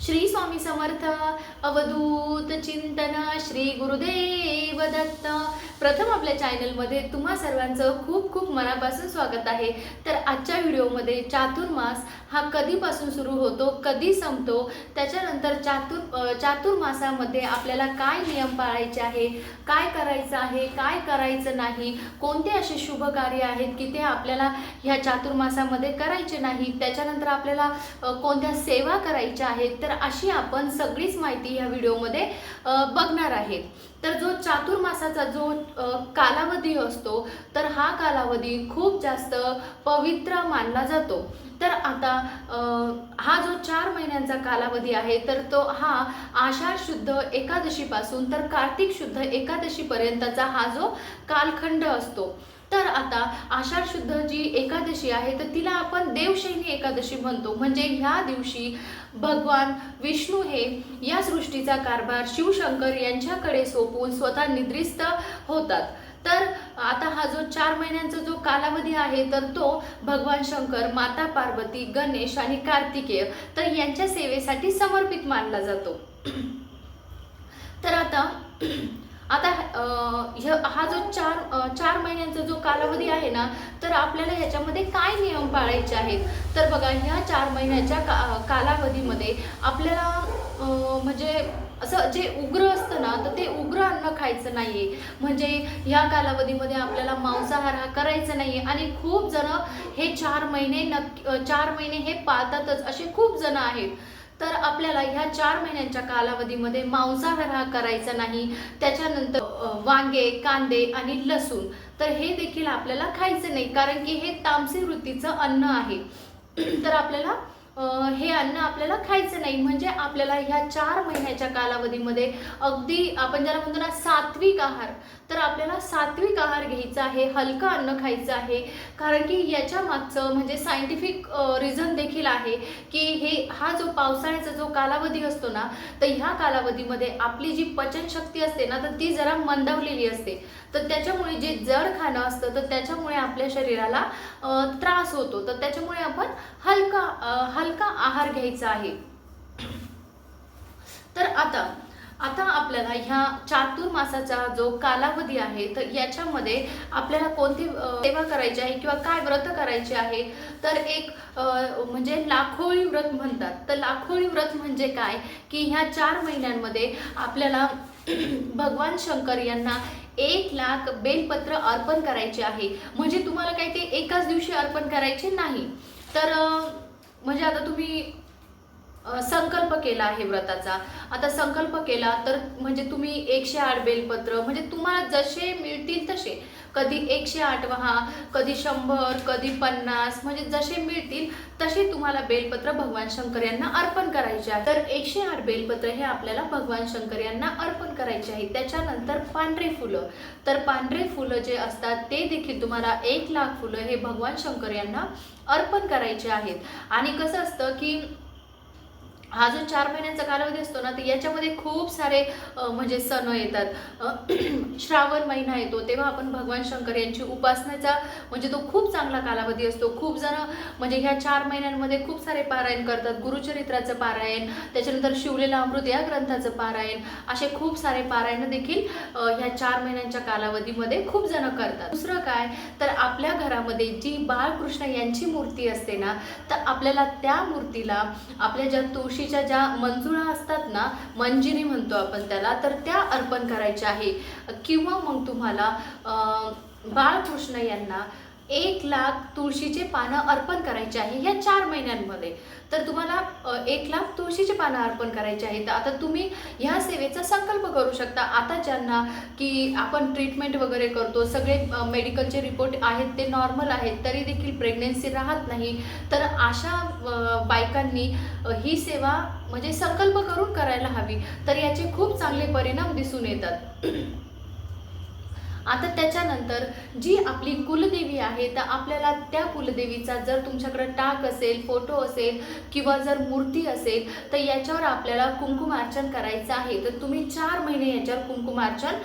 श्री स्वामी समर्थ अवधूत चिंतन श्री गुरुदेव दत्त. प्रथम आपल्या चॅनलमध्ये तुम्हा सर्वांचं खूप खूप मनापासून स्वागत आहे. तर आजच्या व्हिडिओमध्ये चातुर्मास हा कधीपासून सुरू होतो कधी संपतो त्याच्यानंतर चातुर चातुर्मासामध्ये आपल्याला काय नियम पाळायचे आहे काय करायचं आहे काय करायचं नाही कोणते असे शुभ कार्य आहेत की ते आपल्याला ह्या चातुर्मासामध्ये करायचे नाही त्याच्यानंतर आपल्याला कोणत्या सेवा करायच्या आहेत तर तर अशी आपण सगळीच माहिती ह्या व्हिडिओमध्ये बघणार आहेत. तर जो चातुर्मासाचा जो कालावधी असतो तर हा कालावधी खूप जास्त पवित्र मानला जातो. तर आता हा जो चार महिन्यांचा कालावधी आहे तर तो हा आषाढ शुद्ध एकादशीपासून तर कार्तिक शुद्ध एकादशीपर्यंतचा हा जो कालखंड असतो. तर आता आषाढ शुद्ध जी एकादशी आहे तर तिला आपण देवशैनी एकादशी म्हणतो. म्हणजे ह्या दिवशी भगवान विष्णू हे या सृष्टीचा कारभार शिवशंकर यांच्याकडे सोपवून स्वतः निद्रिस्त होतात. तर आता हा जो चार महिन्यांचा जो कालावधी आहे तर तो भगवान शंकर माता पार्वती गणेश आणि कार्तिकेय तर यांच्या सेवेसाठी समर्पित मानला जातो. तर आता आता ह्या हा जो चार चार महिन्यांचा जो कालावधी आहे ना तर आपल्याला ह्याच्यामध्ये काय नियम पाळायचे आहेत? तर बघा ह्या चार महिन्याच्या का कालावधीमध्ये आपल्याला म्हणजे असं जे उग्र असतं ना तर ते उग्र अन्न खायचं नाहीये. म्हणजे ह्या कालावधीमध्ये आपल्याला मांसाहार हा करायचा नाही आणि खूप जण हे चार महिने नक्की चार महिने हे पाळतातच असे खूप जण आहेत. तर आपल्याला ह्या चार महिन्यांच्या कालावधीमध्ये मांसाहार हा करायचा नाही. त्याच्यानंतर वांगे कांदे आणि लसूण. तर हे देखील आपल्याला खायचं नाही कारण की हे तामसी वृत्तीचं अन्न आहे. तर आपल्याला हे अन्न आपल्याला खायचं नाही. म्हणजे आपल्याला ह्या चार महिन्याच्या कालावधीमध्ये अगदी आपण ज्याला म्हणतो ना सात्विक आहार तर आपल्याला सात्विक आहार घ्यायचा आहे हलकं अन्न खायचं आहे. कारण की याच्या मागचं म्हणजे सायंटिफिक रिझन देखील आहे की हे हा जो पावसाळ्याचा जो कालावधी असतो ना तर ह्या कालावधीमध्ये आपली जी पचनशक्ती असते ना तर ती जरा मंदावलेली असते. तर त्याच्यामुळे जे जड खाणं असतं तर त्याच्यामुळे आपल्या शरीराला त्रास होतो. तर त्याच्यामुळे आपण हलका हल हलका आहार घ्यायचा आहे. तर आता आता आपल्याला ह्या चातुर्मासाचा जो कालावधी आहे तर याच्यामध्ये आपल्याला कोणती सेवा करायची आहे किंवा काय व्रत करायचे आहे? तर एक म्हणजे लाखोळी व्रत म्हणतात. तर लाखोळी व्रत म्हणजे काय? की ह्या चार महिन्यांमध्ये आपल्याला भगवान शंकर यांना एक लाख बेलपत्र अर्पण करायचे आहे. म्हणजे तुम्हाला काय ते एकाच दिवशी अर्पण करायचे नाही. तर म्हणजे आता तुम्ही संकल्प केला आहे व्रताचा. आता संकल्प केला तर म्हणजे तुम्ही एकशे आठ बेलपत्र म्हणजे तुम्हाला जसे मिळतील तसे. कधी एकशे आठ व्हा कधी शंभर कधी पन्नास म्हणजे जसे मिळतील तसे तुम्हाला बेलपत्र भगवान शंकर यांना अर्पण करायचे आहे. तर एकशे आठ बेलपत्र हे आपल्याला भगवान शंकर यांना अर्पण करायचे आहे. त्याच्यानंतर पांढरे फुलं. तर पांढरे फुलं जे असतात ते देखील तुम्हाला एक लाख फुलं हे भगवान शंकर यांना अर्पण करायचे आहेत. आणि कसं असतं की हा जो चार महिन्यांचा कालावधी असतो ना तर याच्यामध्ये खूप सारे म्हणजे सण येतात. श्रावण महिना येतो तेव्हा आपण भगवान शंकर यांची उपासनेचा म्हणजे तो खूप चांगला कालावधी असतो. खूप जण म्हणजे ह्या चार महिन्यांमध्ये खूप सारे पारायण करतात. गुरुचरित्राचं पारायण त्याच्यानंतर शिवलेला अमृत या ग्रंथाचं पारायण असे खूप सारे पारायण देखील ह्या चार महिन्यांच्या कालावधीमध्ये खूप जण करतात. दुसरं काय तर आपल्या घरामध्ये जी बाळकृष्ण यांची मूर्ती असते ना तर आपल्याला त्या मूर्तीला आपल्या ज्या तुळशीच्या ज्या मंजुळा असतात ना मंजिरी म्हणतो आपण त्याला तर त्या अर्पण करायच्या आहे. किंवा मग तुम्हाला बाळकृष्ण यांना एक लाख तुळशीचे पानं अर्पण करायचे आहे ह्या चार महिन्यांमध्ये. तर तुम्हाला एक लाख तुळशीचे पानं अर्पण करायचे आहेत तर आता तुम्ही ह्या सेवेचा संकल्प करू शकता. आता ज्यांना की आपण ट्रीटमेंट वगैरे करतो सगळे मेडिकलचे रिपोर्ट आहेत ते नॉर्मल आहेत तरी देखील प्रेग्नेन्सी राहत नाही. तर अशा बायकांनी ही सेवा म्हणजे संकल्प करून करायला हवी. तर याचे खूप चांगले परिणाम दिसून येतात. आता त्याच्यानंतर जी आपली कुलदेवी आहे तर आपल्याला त्या कुलदेवीचा जर तुमच्याकडे टाक असेल फोटो असेल किंवा जर मूर्ती असेल तर याच्यावर आपल्याला कुंकुमार्चन करायचं आहे. तर तुम्ही चार महिने याच्यावर कुंकुमार्चन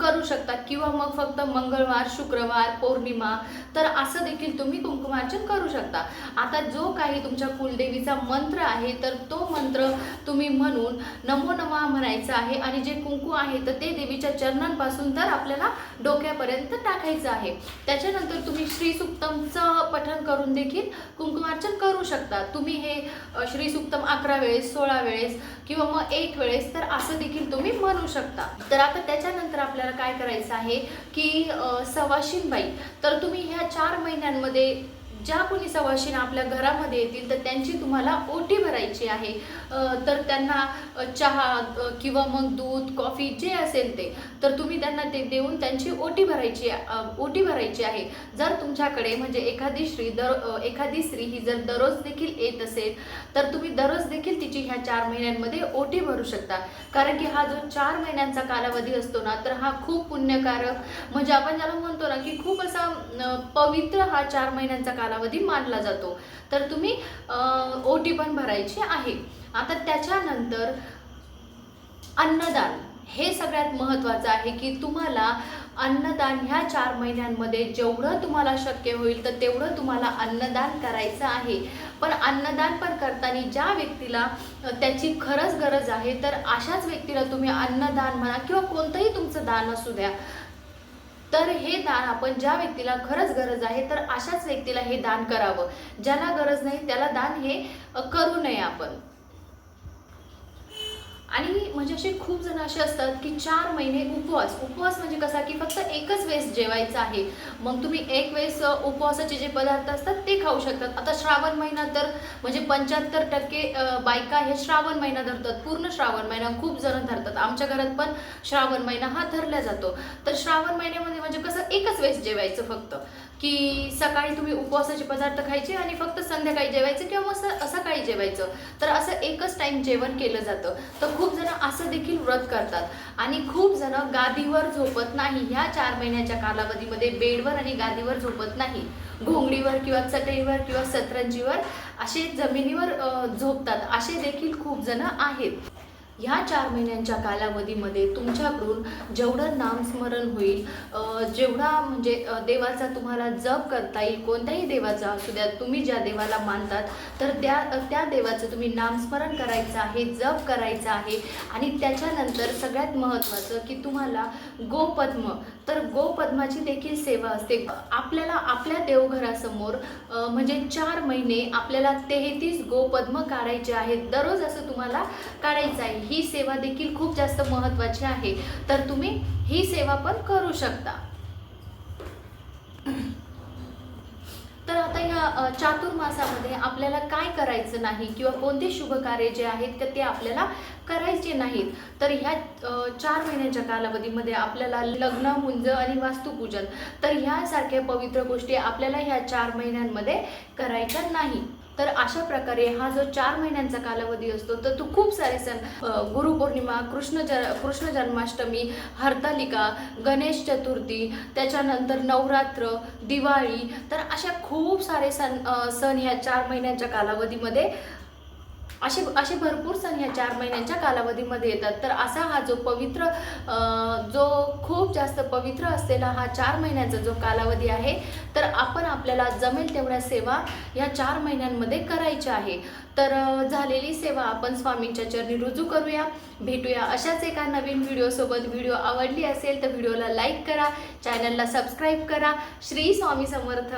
करू शकता. किंवा मग फक्त मंगळवार शुक्रवार पौर्णिमा तर असं देखील तुम्ही कुंकुमार्चन करू शकता. आता जो काही तुमच्या कुलदेवीचा मंत्र आहे तर तो मंत्र तुम्ही म्हणून नमो नमा म्हणायचा आहे. आणि जे कुंकू आहे तर ते देवीच्या चरणांपासून तर आपल्याला डोक्यापर्यंत टाकायचं आहे. त्याच्यानंतर तुम्ही श्री सुक्तमचं पठण करून देखील कुंकुमार्चन करू शकता. तुम्ही हे श्रीसुक्तम श्री सुक्तम अकरा वेळेस सोळा वेळेस किंवा मग एक वेळेस तर असं देखील तुम्ही म्हणू शकता. तर आता त्याच्यानंतर आपल्याला काय करायचं आहे की सवाशिनबाई. सवाशीन बाई तर तुम्ही ह्या चार महिन्यांमध्ये ज्या कोणी सवाशीन आपल्या घरामध्ये येतील तर त्यांची तुम्हाला ओटी भरायची आहे. तर त्यांना चहा किंवा मग दूध कॉफी जे असेल ते तर तुम्ही त्यांना ते देऊन त्यांची ओटी भरायची ओटी भरायची आहे. जर तुमच्याकडे म्हणजे एखादी स्त्री दर एखादी स्त्री ही जर दररोज देखील येत असेल तर तुम्ही दररोज देखील तिची ह्या चार महिन्यांमध्ये ओटी भरू शकता. कारण की हा जो चार महिन्यांचा कालावधी असतो ना तर हा खूप पुण्यकारक म्हणजे आपण ज्याला म्हणतो ना की खूप असा पवित्र हा चार महिन्यांचा कालावधी मानला जातो. तर तुम्ही ओटी पण भरायची आहे. आता त्याच्यानंतर अन्नदान हे सगळ्यात महत्त्वाचं आहे की तुम्हाला अन्नदान ह्या चार महिन्यांमध्ये जेवढं तुम्हाला शक्य होईल तर तेवढं तुम्हाला अन्नदान करायचं आहे. पण अन्नदान पण करताना ज्या व्यक्तीला त्याची खरंच गरज आहे तर अशाच व्यक्तीला तुम्ही अन्नदान म्हणा किंवा कोणतंही तुमचं दान असू द्या तर हे दान आपण ज्या व्यक्तीला खरंच गरज आहे तर अशाच व्यक्तीला हे दान करावं. ज्याला गरज नाही त्याला दान हे करू नये आपण. आणि म्हणजे असे खूप जण असे असतात की चार महिने उपवास. उपवास म्हणजे कसा की फक्त एकच वेळेस जेवायचं आहे. मग तुम्ही एक वेळेस उपवासाचे जे पदार्थ असतात ते खाऊ शकतात. आता श्रावण महिना तर म्हणजे पंच्याहत्तर टक्के बायका हे श्रावण महिना धरतात. पूर्ण श्रावण महिना खूप जण धरतात. आमच्या घरात पण श्रावण महिना हा धरला जातो. तर श्रावण महिन्यामध्ये म्हणजे कसं एकच वेळेस जेवायचं फक्त. की सकाळी तुम्ही उपवासाचे पदार्थ खायचे आणि फक्त संध्याकाळी जेवायचं किंवा मग स- सकाळी जेवायचं. तर असं एकच टाईम जेवण केलं जातं. तर खूप जण असं देखील व्रत करतात. आणि खूप जण गादीवर झोपत नाही. ह्या चार महिन्याच्या कालावधीमध्ये बेडवर आणि गादीवर झोपत नाही. घोंगडीवर किंवा चटईवर किंवा सतरंजीवर असे जमिनीवर झोपतात. असे देखील खूप जण आहेत. ह्या चार महिन्यांच्या कालावधीमध्ये तुमच्याकडून जेवढं नामस्मरण होईल जेवढा म्हणजे देवाचा तुम्हाला जप करता येईल कोणत्याही देवाचा असू द्या तुम्ही ज्या देवाला मानतात तर त्या त्या देवाचं तुम्ही नामस्मरण करायचं आहे जप करायचं आहे. आणि त्याच्यानंतर सगळ्यात महत्त्वाचं की तुम्हाला गोपद्म तर गोपद्माची देखील सेवा असते. आपल्याला आपल्या देवघरासमोर म्हणजे चार महिने आपल्याला तेहतीस गोपद्म काढायचे आहेत. दररोज असं तुम्हाला काढायचं आहे. ही सेवा देखील खूप जास्त महत्त्वाची आहे. तर तुम्ही ही सेवा पण करू शकता. तर आता या चातुर्मासामध्ये आपल्याला काय करायचं नाही किंवा कोणते शुभ कार्य जे आहेत तर ते आपल्याला करायचे नाहीत. तर ह्या चार महिन्याच्या कालावधीमध्ये आपल्याला लग्न मुंज आणि वास्तुपूजन तर ह्यासारख्या पवित्र गोष्टी आपल्याला ह्या चार महिन्यांमध्ये करायच्या नाही तर अशा प्रकारे हा जो चार महिन्यांचा कालावधी असतो तर तो खूप सारे सण गुरुपौर्णिमा कृष्ण ज कृष्ण जन्माष्टमी हरतालिका गणेश चतुर्थी त्याच्यानंतर नवरात्र दिवाळी तर अशा खूप सारे सण सण ह्या चार महिन्यांच्या कालावधीमध्ये असे असे भरपूर सण ह्या चार महिन्यांच्या कालावधीमध्ये येतात. तर असा हा जो पवित्र जो खूप जास्त पवित्र असलेला हा चार महिन्याचा जो कालावधी आहे तर आपण आपल्याला जमेल तेवढ्या सेवा या चार महिन्यांमध्ये करायच्या आहे. तर झालेली सेवा आपण स्वामींच्या चरणी रुजू करूया भेटूया अशाच एका नवीन व्हिडिओसोबत. व्हिडिओ आवडली असेल तर व्हिडिओला लाईक करा चॅनलला सबस्क्राईब करा. श्री स्वामी समर्थ.